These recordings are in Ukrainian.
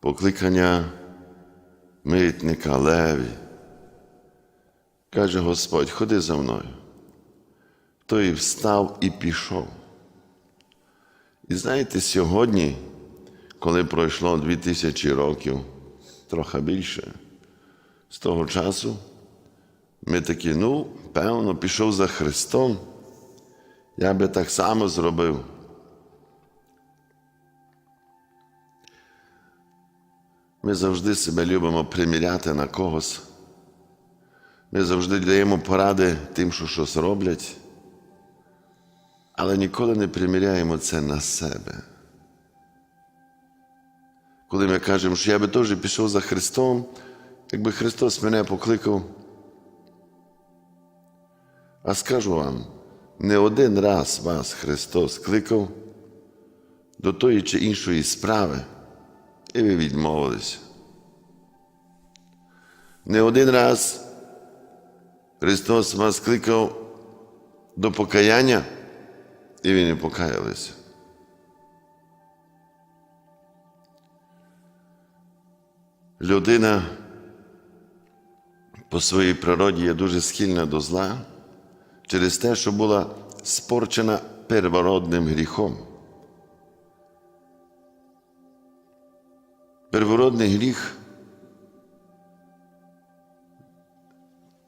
покликання митника Леві. Каже Господь, ходи за мною. Той встав і пішов. І знаєте, сьогодні, коли пройшло дві тисячі років, трохи більше, з того часу, ми такі, ну, певно, пішов за Христом, я би так само зробив. Ми завжди себе любимо приміряти на когось. Ми завжди даємо поради тим, що щось роблять, але ніколи не приміряємо це на себе. Коли ми кажемо, що я би теж пішов за Христом, якби Христос мене покликав. А скажу вам, не один раз вас Христос кликав до тої чи іншої справи, і ви відмовилися. Не один раз Христос вас кликав до покаяння, і ви не покаялися. Людина по своїй природі є дуже схильна до зла через те, що була спорчена первородним гріхом. Первородний гріх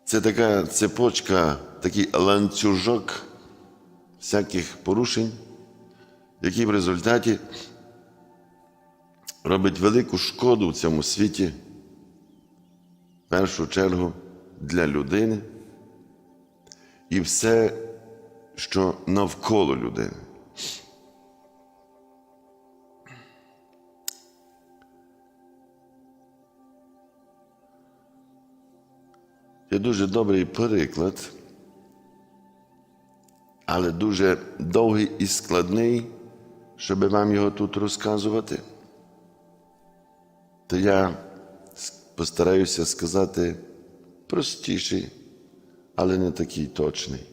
це така цепочка, такий ланцюжок всяких порушень, який в результаті робить велику шкоду в цьому світі, в першу чергу для людини і все, що навколо людини. Є дуже добрий переклад, але дуже довгий і складний, щоб вам його тут розказувати. То я постараюся сказати простіший, але не такий точний.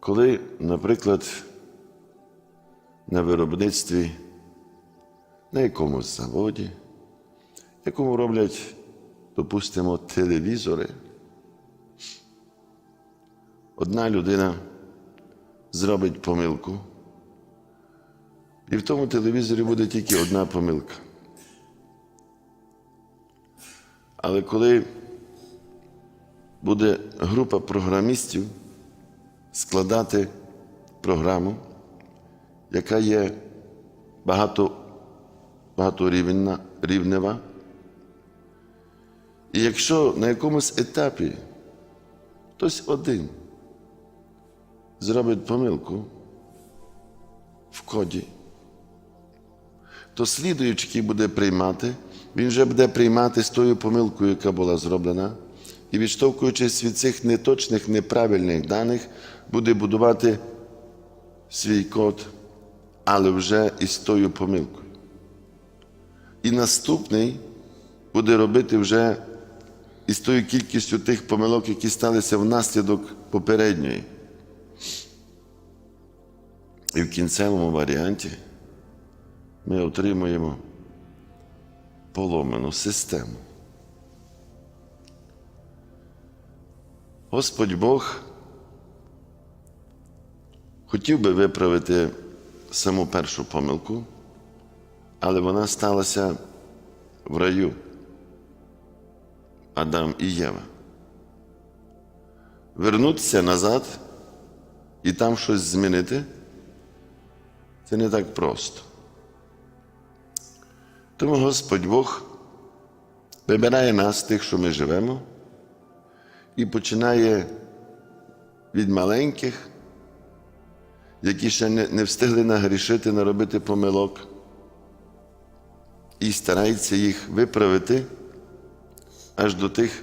Коли, наприклад, на виробництві, на якомусь заводі, якому роблять, допустимо, телевізори, одна людина зробить помилку, і в тому телевізорі буде тільки одна помилка. Але коли буде група програмістів складати програму, яка є багато, багаторівнева, рівнева, і якщо на якомусь етапі хтось один зробить помилку в коді, то слідуючий, який буде приймати, він вже буде приймати з тою помилкою, яка була зроблена, і відштовхуючись від цих неточних, неправильних даних, буде будувати свій код, але вже із тою помилкою. І наступний буде робити вже із тою кількістю тих помилок, які сталися внаслідок попередньої. І в кінцевому варіанті ми отримуємо поломану систему. Господь Бог хотів би виправити саму першу помилку, але вона сталася в раю Адам і Єва. Вернутися назад і там щось змінити це не так просто. Тому Господь Бог вибирає нас, тих, що ми живемо, і починає від маленьких, які ще не, встигли нагрішити, наробити помилок, і старається їх виправити аж до тих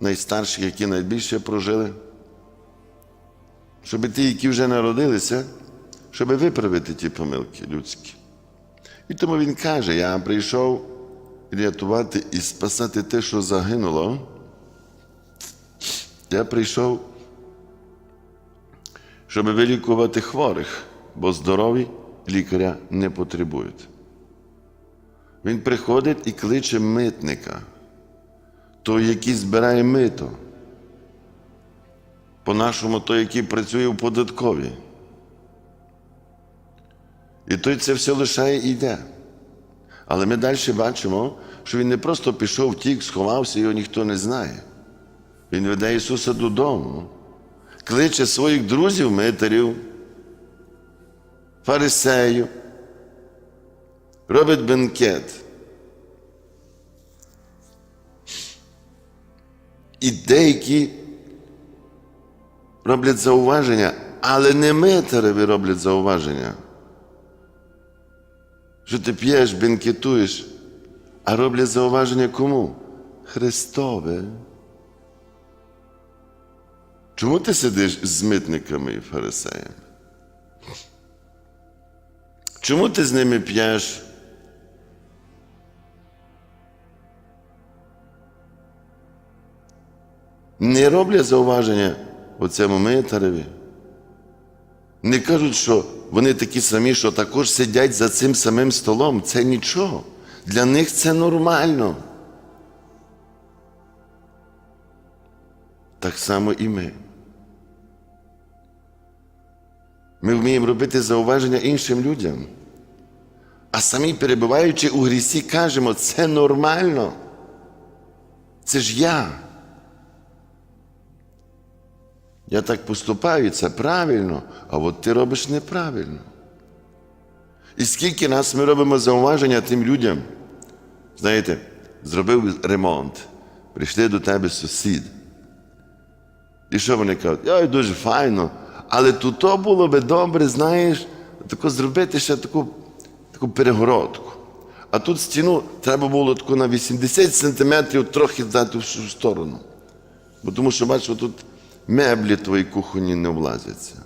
найстарших, які найбільше прожили, щоб ті, які вже народилися, щоб виправити ті помилки людські. І тому він каже: я прийшов рятувати і спасати те, що загинуло. Я прийшов, щоб вилікувати хворих, бо здорові лікаря не потребують. Він приходить і кличе митника, той, який збирає мито. По-нашому, той, який працює в податковій. І той це все лишає і йде. Але ми далі бачимо, що він не просто пішов, втік, сховався, його ніхто не знає. Він веде Ісуса додому, кличе своїх друзів, митарів, фарисеїв, робить бенкет. І деякі роблять зауваження, але не митареві роблять зауваження. Що ти п'єш, бенкетуєш, а роблять зауваження кому? Христове. Чому ти сидиш з митниками і фарисеями? Чому ти з ними п'єш? Не роблять зауваження оцьому митареві. Не кажуть, що вони такі самі, що також сидять за цим самим столом. Це нічого. Для них це нормально. Так само і ми. Ми вміємо робити зауваження іншим людям. А самі, перебуваючи у грісі, кажемо, це нормально. Це ж я. Я так поступаю, це правильно, а от ти робиш неправильно. І скільки раз ми робимо зауваження тим людям, знаєте, зробив ремонт, прийшли до тебе сусід. І що вони кажуть? Ой, дуже файно, але тут то було би добре, знаєш, тако зробити ще таку, таку перегородку. А тут стіну треба було таку на 80 сантиметрів трохи дати в сторону. Бо тому що, бачиш, тут меблі твої кухонні не влазяться.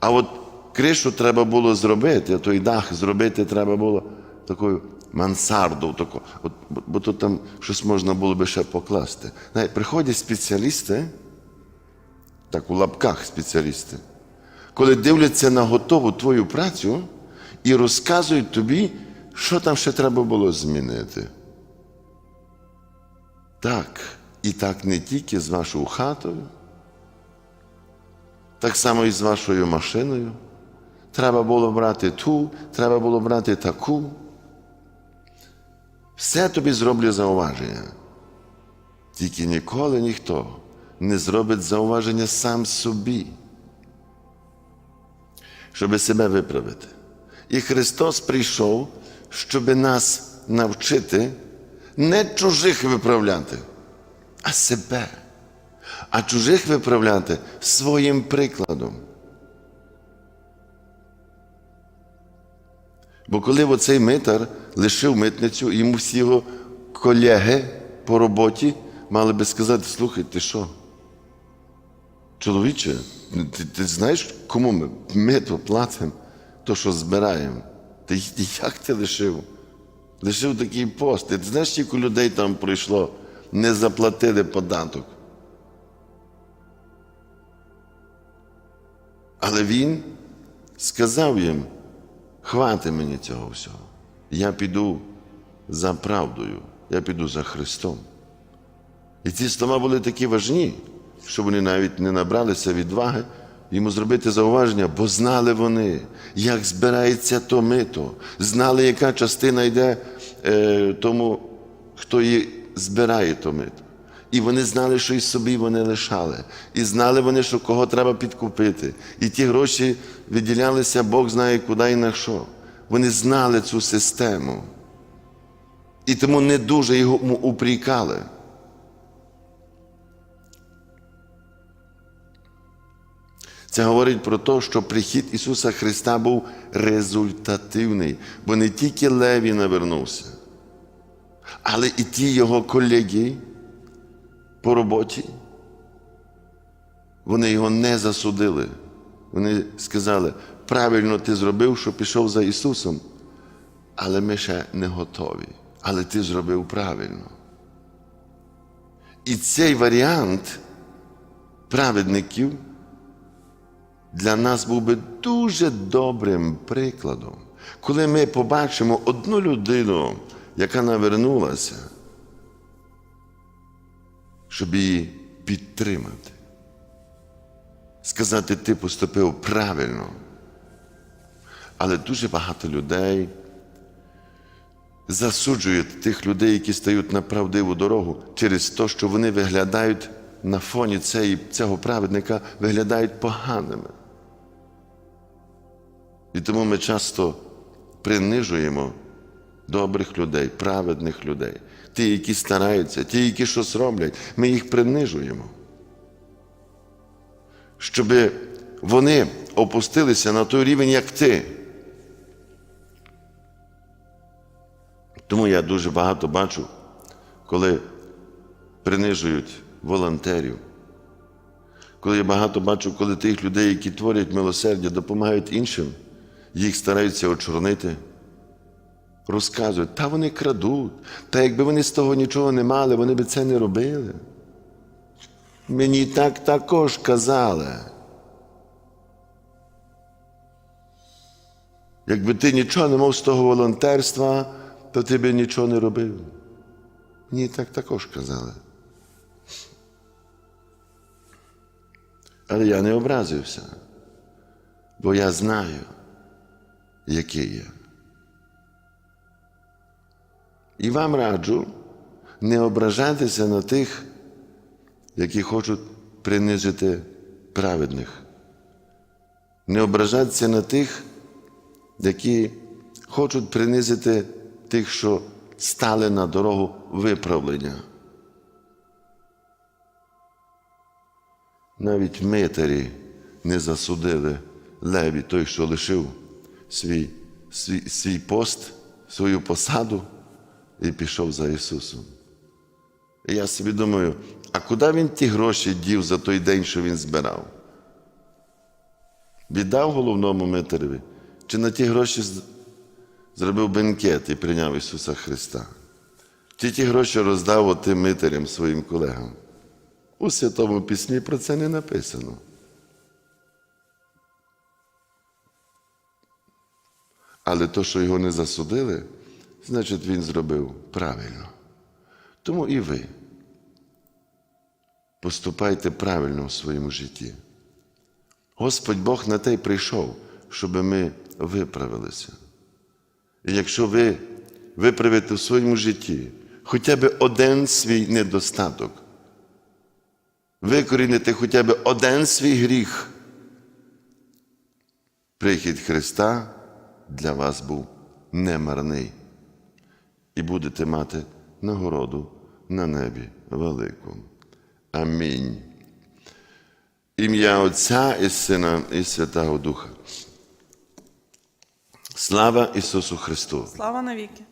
А от кришу треба було зробити, той дах зробити треба було такою мансарду, таку, от, бо, тут там щось можна було би ще покласти. Знаєте, приходять спеціалісти, так у лапках спеціалісти, коли дивляться на готову твою працю і розказують тобі, що там ще треба було змінити. Так, і так не тільки з вашою хатою, так само і з вашою машиною. Треба було брати ту, треба було брати таку. Все тобі зроблю зауваження. Тільки ніколи ніхто не зробить зауваження сам собі, щоб себе виправити. І Христос прийшов, щоб нас навчити не чужих виправляти, а себе. А чужих виправляти своїм прикладом. Бо коли оцей митар лишив митницю, йому всі його колеги по роботі мали би сказати, слухай, ти що? Чоловіче, ти, ти знаєш, кому ми мито платимо, то, що збираємо? Ти як ти лишив? Лишив такий пост. Ти знаєш, скільки людей там пройшло, не заплатили податок. Але він сказав їм, хвати мені цього всього. Я піду за правдою, я піду за Христом. І ці слова були такі важні, що вони навіть не набралися відваги йому зробити зауваження, бо знали вони, як збирається то мито, знали, яка частина йде е, тому, хто її збирає то мито. І вони знали, що і собі вони лишали. І знали вони, що кого треба підкупити. І ті гроші виділялися, Бог знає куди і на що. Вони знали цю систему. І тому не дуже його упрікали. Це говорить про те, що прихід Ісуса Христа був результативний, бо не тільки Леві навернувся, але і ті його колеги по роботі. Вони його не засудили. Вони сказали, правильно ти зробив, що пішов за Ісусом, але ми ще не готові. Але ти зробив правильно. І цей варіант праведників для нас був би дуже добрим прикладом, коли ми побачимо одну людину, яка навернулася, щоб її підтримати. Сказати, ти поступив правильно. Але дуже багато людей засуджують тих людей, які стають на правдиву дорогу через те, що вони виглядають на фоні цієї, цього праведника, виглядають поганими. І тому ми часто принижуємо добрих людей, праведних людей, ті, які стараються, ті, які щось роблять, ми їх принижуємо. Щоб вони опустилися на той рівень, як ти. Тому я дуже багато бачу, коли принижують волонтерів. Коли я багато бачу, коли тих людей, які творять милосердя, допомагають іншим, їх стараються очорнити, розказують, та вони крадуть, та якби вони з того нічого не мали, вони би це не робили. Мені так також казали. Якби ти нічого не мав з того волонтерства, то ти би нічого не робив. Мені так також казали. Але я не образився, бо я знаю, який я. І вам раджу не ображатися на тих, які хочуть принизити праведних. Не ображатися на тих, які хочуть принизити тих, що стали на дорогу виправлення. Навіть митарі не засудили Леві, той, що лишив свій, свій, свій пост, свою посаду і пішов за Ісусом. І я собі думаю, а куди він ті гроші дів за той день, що він збирав? Віддав головному митареві, чи на ті гроші зробив бенкет і прийняв Ісуса Христа? Чи ті гроші роздав отим митарям своїм колегам? У Святому Письмі про це не написано. Але то, що його не засудили, значить він зробив правильно. Тому і ви поступайте правильно в своєму житті. Господь Бог на те й прийшов, щоб ми виправилися. І якщо ви виправите в своєму житті хоча б один свій недостаток, викорінити хоча б один свій гріх, прихід Христа для вас був немарний. І будете мати нагороду на небі велику. Амінь. Ім'я Отця і Сина і Святого Духа. Слава Ісусу Христу! Слава навіки!